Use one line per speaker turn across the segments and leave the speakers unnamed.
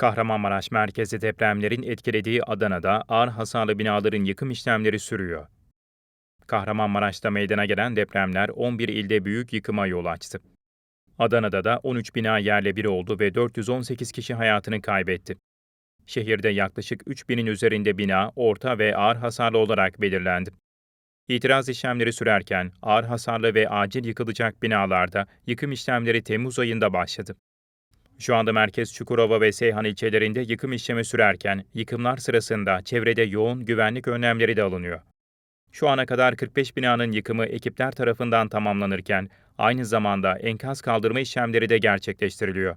Kahramanmaraş merkezi depremlerin etkilediği Adana'da ağır hasarlı binaların yıkım işlemleri sürüyor. Kahramanmaraş'ta meydana gelen depremler 11 ilde büyük yıkıma yol açtı. Adana'da da 13 bina yerle bir oldu ve 418 kişi hayatını kaybetti. Şehirde yaklaşık 3000'in üzerinde bina orta ve ağır hasarlı olarak belirlendi. İtiraz işlemleri sürerken ağır hasarlı ve acil yıkılacak binalarda yıkım işlemleri Temmuz ayında başladı. Şu anda merkez Çukurova ve Seyhan ilçelerinde yıkım işlemi sürerken yıkımlar sırasında çevrede yoğun güvenlik önlemleri de alınıyor. Şu ana kadar 45 binanın yıkımı ekipler tarafından tamamlanırken aynı zamanda enkaz kaldırma işlemleri de gerçekleştiriliyor.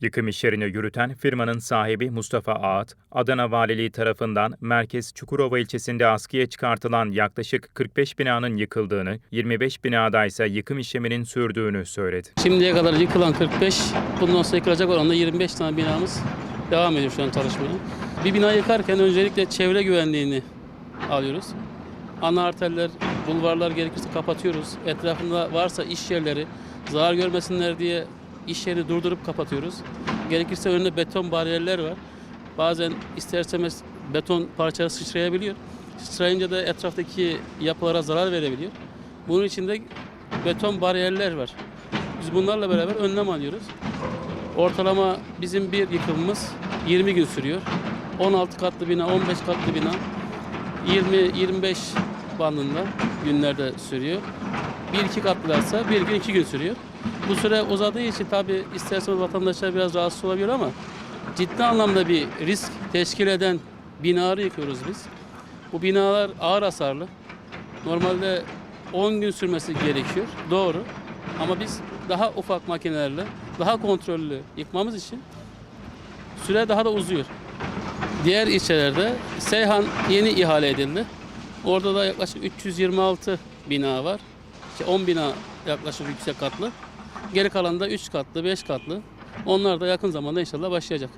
Yıkım işlerini yürüten firmanın sahibi Mustafa Ağat, Adana Valiliği tarafından Merkez Çukurova ilçesinde askıya çıkartılan yaklaşık 45 binanın yıkıldığını, 25 binada ise yıkım işleminin sürdüğünü söyledi.
Şimdiye kadar yıkılan 45, bundan sonra yıkılacak olan da 25 tane binamız devam ediyor şu an çalışmaya. Bir bina yıkarken öncelikle çevre güvenliğini alıyoruz. Ana arterler, bulvarlar gerekirse kapatıyoruz. Etrafında varsa iş yerleri zarar görmesinler diye iş yerini durdurup kapatıyoruz. Gerekirse önünde beton bariyerler var. Bazen isterseniz beton parçaları sıçrayabiliyor. Sıçrayınca da etraftaki yapılara zarar verebiliyor. Bunun için de beton bariyerler var. Biz bunlarla beraber önlem alıyoruz. Ortalama bizim bir yıkımımız 20 gün sürüyor. 16 katlı bina, 15 katlı bina 20-25 bandında günlerde sürüyor. Bir iki katlılarsa bir gün iki gün sürüyor. Bu süre uzadığı için tabi isterseniz vatandaşlar biraz rahatsız olabiliyor ama ciddi anlamda bir risk teşkil eden binaları yıkıyoruz biz. Bu binalar ağır hasarlı. Normalde 10 gün sürmesi gerekiyor. Doğru. Ama biz daha ufak makinelerle, daha kontrollü yıkmamız için süre daha da uzuyor. Diğer ilçelerde Seyhan yeni ihale edildi. Orada da yaklaşık 326 bina var. İşte 10 bina yaklaşık yüksek katlı. Geri kalan da 3 katlı, 5 katlı. Onlar da yakın zamanda inşallah başlayacak.